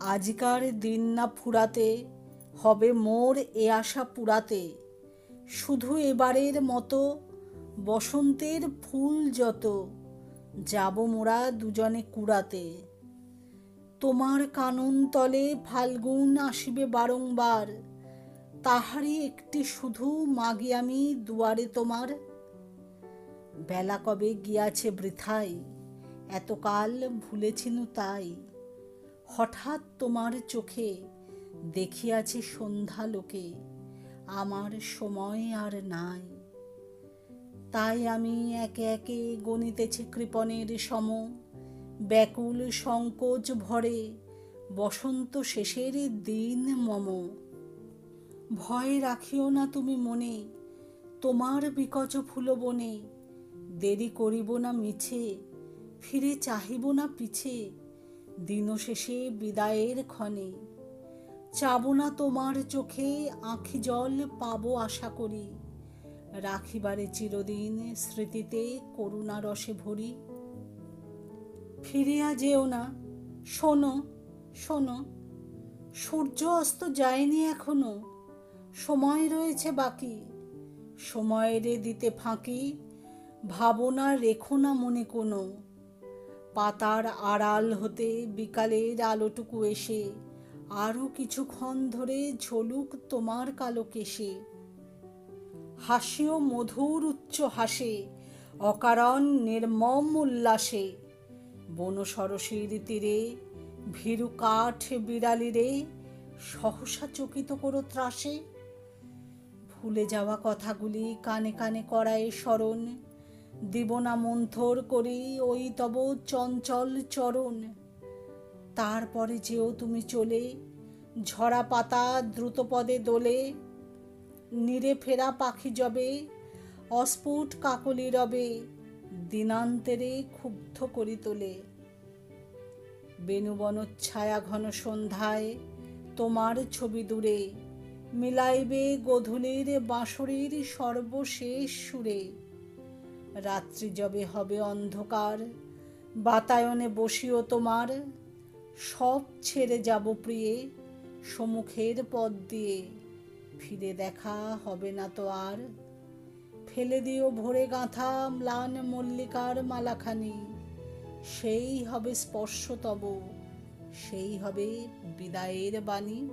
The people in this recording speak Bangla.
আজকার দিন না ফুরাতে হবে মোর এ আশা পুরাতে। শুধু এবারের মতো বসন্তের ফুল যত, যাব মোরা দুজনে কুড়াতে। তোমার কানন তলে ফাল্গুন আসিবে বারংবার, তাহারই একটি শুধু মাগি আমি দুয়ারে তোমার। বেলা কবে গিয়াছে বৃথাই এতকাল ভুলেছিনু তাই। হঠাৎ তোমার চোখে দেখিয়াছে সন্ধ্যা লোকে, আমার সময় আর নাই। তাই আমি একে একে গণিতেছি কৃপণের সম, ব্যাকুল সংকোচ ভরে বসন্ত শেষের দিন মম। ভয় রাখিও না তুমি মনে, তোমার বিকচ ফুল বনে, দেরি করিব না মিছে, ফিরে চাহিব না পিছে দিন শেষে বিদায়ের ক্ষণে। চাব না তোমার চোখে, আঁখি জল পাবো আশা করি। রাখিবারে চিরদিন স্মৃতিতে করুণা রসে ভরি। ফিরিয়া যেও না, শোনো শোনো, সূর্য অস্ত যায়নি এখনও, সময় রয়েছে বাকি। সময়ের দিতে ফাঁকি, ভাবনা রেখো না মনে কোনো। পাতার আড়াল হতে বিকালের আলোটুকু এসে আরও কিছুক্ষণ ধরে ঝলুক তোমার কালো কেশে। হাসিও মধুর উচ্চ হাসে, অকারণ নির্মম উল্লাসে। বন সরসীর তীরে, ভীরু কাঠ বিড়ালিরে সহসা চকিত করো ত্রাসে। ভুলে যাওয়া কথাগুলি কানে কানে করায় স্মরণ দিব না মন্থর করি ওই তব চঞ্চল চরণ। তারপরে যেও তুমি চলে, ঝরা পাতা দ্রুত পদে দোলে, নিরে ফেরা পাখি জবে, অস্ফুট কাকলি রবে, দিনান্তেরে ক্ষুব্ধ করি তোলে। বেনুবন ছায়া ঘন সন্ধ্যায় তোমার ছবি দূরে, মিলাইবে গধূলির বাঁশরীর সর্বশেষ সুরে। রাত্রি যবে হবে অন্ধকার, বাতায়নে বসিও তোমার। সব ছেড়ে যাব প্রিয়ে, সমুখের পথ দিয়ে। ফিরে দেখা হবে না তো আর। ফেলে দিও ভোরে গাঁথা ম্লান মল্লিকার মালাখানি। সেই হবে স্পর্শ তব, সেই হবে বিদায়ের বাণী।